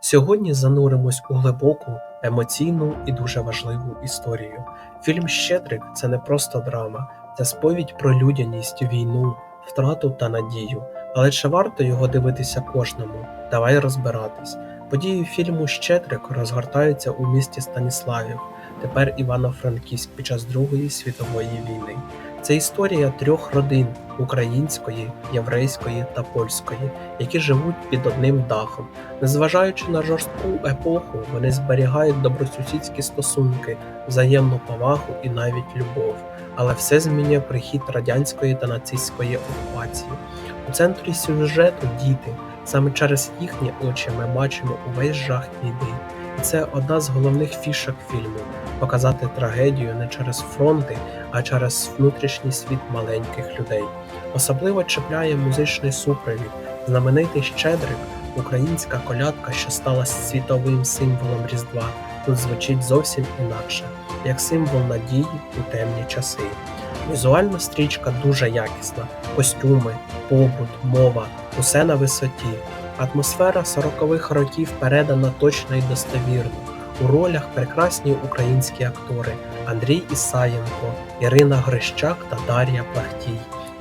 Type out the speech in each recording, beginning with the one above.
Сьогодні зануримось у глибоку, емоційну і дуже важливу історію. Фільм Щедрик це не просто драма, це сповідь про людяність, війну, втрату та надію. Але чи варто його дивитися кожному? Давай розбиратись. Події фільму Щедрик розгортаються у місті Станіславів, тепер Івано-Франківськ під час Другої світової війни. Це історія трьох родин української, єврейської та польської, які живуть під одним дахом. Незважаючи на жорстку епоху, вони зберігають добросусідські стосунки, взаємну повагу і навіть любов. Але все змінює прихід радянської та нацистської окупації. У центрі сюжету діти. Саме через їхні очі ми бачимо увесь жах війни. Це одна з головних фішок фільму показати трагедію не через фронти, а через внутрішній світ маленьких людей. Особливо чіпляє музичний супровід, знаменитий Щедрик, українська колядка, що стала світовим символом Різдва. Тут звучить зовсім інакше, як символ надії у темні часи. Візуальна стрічка дуже якісна: костюми, побут, мова, усе на висоті. Атмосфера 40-х років передана точно і достовірно. У ролях прекрасні українські актори Андрій Ісаєнко, Ірина Грищак та Дар'я Плахтій.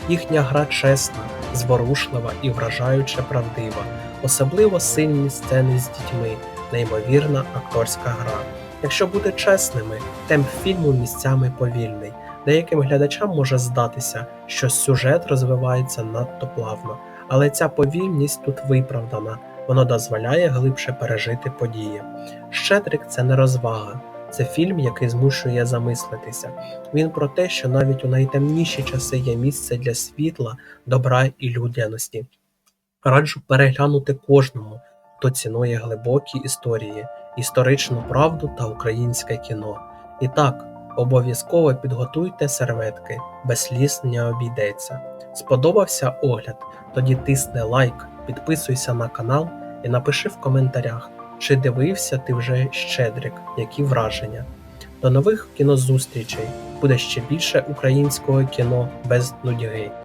Їхня гра чесна, зворушлива і вражаюче правдива, особливо сильні сцени з дітьми, неймовірна акторська гра. Якщо бути чесними, темп фільму місцями повільний. Деяким глядачам може здатися, що сюжет розвивається надто плавно, але ця повільність тут виправдана, воно дозволяє глибше пережити події. Щедрик це не розвага, це фільм, який змушує замислитися. Він про те, що навіть у найтемніші часи є місце для світла, добра і людяності. Раджу переглянути кожному, хто цінує глибокі історії, історичну правду та українське кіно. І так, обов'язково підготуйте серветки, без сліз не обійдеться. Сподобався огляд? Тоді тисни лайк, підписуйся на канал і напиши в коментарях, чи дивився ти вже Щедрик, які враження. До нових кінозустрічей! Буде ще більше українського кіно без нудьги.